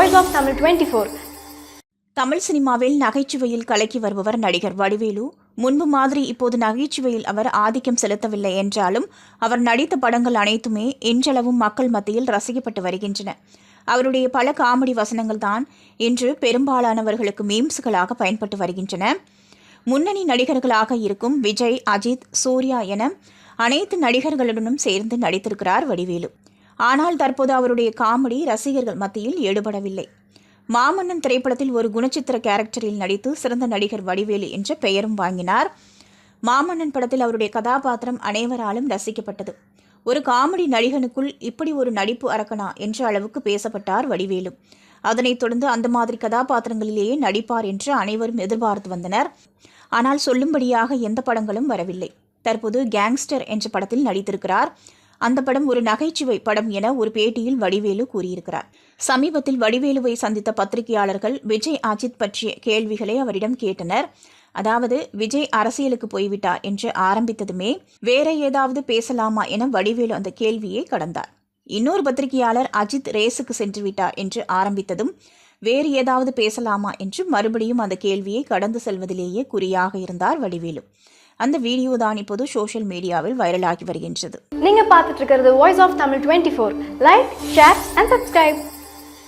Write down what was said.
ஓல்ஹாம் Tamil twenty four Tamil சினிமாவில் நகைச்சுவையில் கலக்கி வருபவர் நடிகர் வடிவேலு. முன்பு மாதிரி இப்போது நகைச்சுவையில் அவர் ஆதிக்கம் செலுத்தவில்லை என்றாலும் அவர் நடித்த படங்கள் அனைத்துமே இன்றளவும் மக்கள் மத்தியில் ரசிக்கப்பட்டு வருகின்றன. அவருடைய பல காமெடி வசனங்கள் தான் இன்று பெரும்பாலானவர்களுக்கு மீம்ஸ்களாக பயன்பட்டு வருகின்றன. முன்னணி நடிகர்களாக இருக்கும் விஜய் அஜித் சூர்யா என அனைத்து நடிகர்களுடனும் சேர்ந்து நடித்திருக்கிறார் வடிவேலு. ஆனால் தற்போது அவருடைய காமெடி ரசிகர்கள் மத்தியில் ஈடுபடவில்லை. மாமன்னன் திரைப்படத்தில் ஒரு குணச்சித்திர கேரக்டரில் நடித்து சிறந்த நடிகர் வடிவேலு என்ற பெயரும் வாங்கினார். மாமன்னன் படத்தில் அவருடைய கதாபாத்திரம் அனைவராலும் ரசிக்கப்பட்டது. ஒரு காமெடி நடிகனுக்குள் இப்படி ஒரு நடிப்பு அரக்கனா என்ற அளவுக்கு பேசப்பட்டார் வடிவேலு. அதனைத் தொடர்ந்து அந்த மாதிரி கதாபாத்திரங்களிலேயே நடிப்பார் என்று அனைவரும் எதிர்பார்த்து வந்தனர். ஆனால் சொல்லும்படியாக எந்த படங்களும் வரவில்லை. தற்போது கேங்ஸ்டர் என்ற படத்தில் நடித்திருக்கிறார். அந்த படம் ஒரு நகைச்சுவை படம் என ஒரு பேட்டியில் வடிவேலு கூறியிருக்கிறார். சமீபத்தில் வடிவேலுவை சந்தித்த பத்திரிகையாளர்கள் விஜய் அஜித் பற்றிய கேள்விகளை அவரிடம் கேட்டனர். அதாவது விஜய் அரசியலுக்கு போய்விட்டார் என்று ஆரம்பித்ததுமே வேற ஏதாவது பேசலாமா என வடிவேலு அந்த கேள்வியை கடந்தார். இன்னொரு பத்திரிகையாளர் அஜித் ரேஸுக்கு சென்று விட்டார் என்று ஆரம்பித்ததும் வேறு ஏதாவது பேசலாமா என்று மறுபடியும் அந்த கேள்வியை கடந்து செல்வதிலேயே குறியாக இருந்தார் வடிவேலு. அந்த வீடியோ தான் இப்போது சோஷியல் மீடியாவில் வைரலாகி வருகின்றது. நீங்க பார்த்துட்டு இருக்கிறது voice of Tamil twenty four like share and subscribe